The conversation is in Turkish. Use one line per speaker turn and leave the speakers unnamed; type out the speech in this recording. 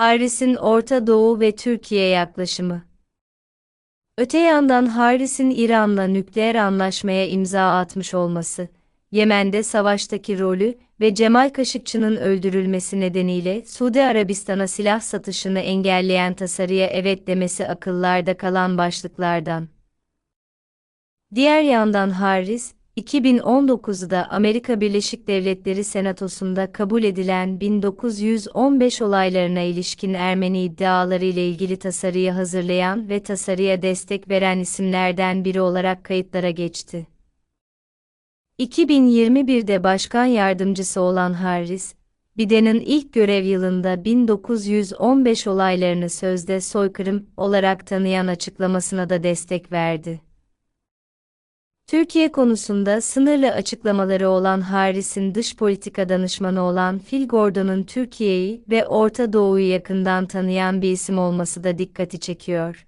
Harris'in Orta Doğu ve Türkiye yaklaşımı. Öte yandan Harris'in İran'la nükleer anlaşmaya imza atmış olması, Yemen'de savaştaki rolü ve Cemal Kaşıkçı'nın öldürülmesi nedeniyle Suudi Arabistan'a silah satışını engelleyen tasarıya evet demesi akıllarda kalan başlıklardan. Diğer yandan Harris, 2019'da Amerika Birleşik Devletleri Senatosu'nda kabul edilen 1915 olaylarına ilişkin Ermeni iddiaları ile ilgili tasarıyı hazırlayan ve tasarıya destek veren isimlerden biri olarak kayıtlara geçti. 2021'de başkan yardımcısı olan Harris, Biden'in ilk görev yılında 1915 olaylarını sözde soykırım olarak tanıyan açıklamasına da destek verdi. Türkiye konusunda sınırlı açıklamaları olan Harris'in dış politika danışmanı olan Phil Gordon'un Türkiye'yi ve Orta Doğu'yu yakından tanıyan bir isim olması da dikkati çekiyor.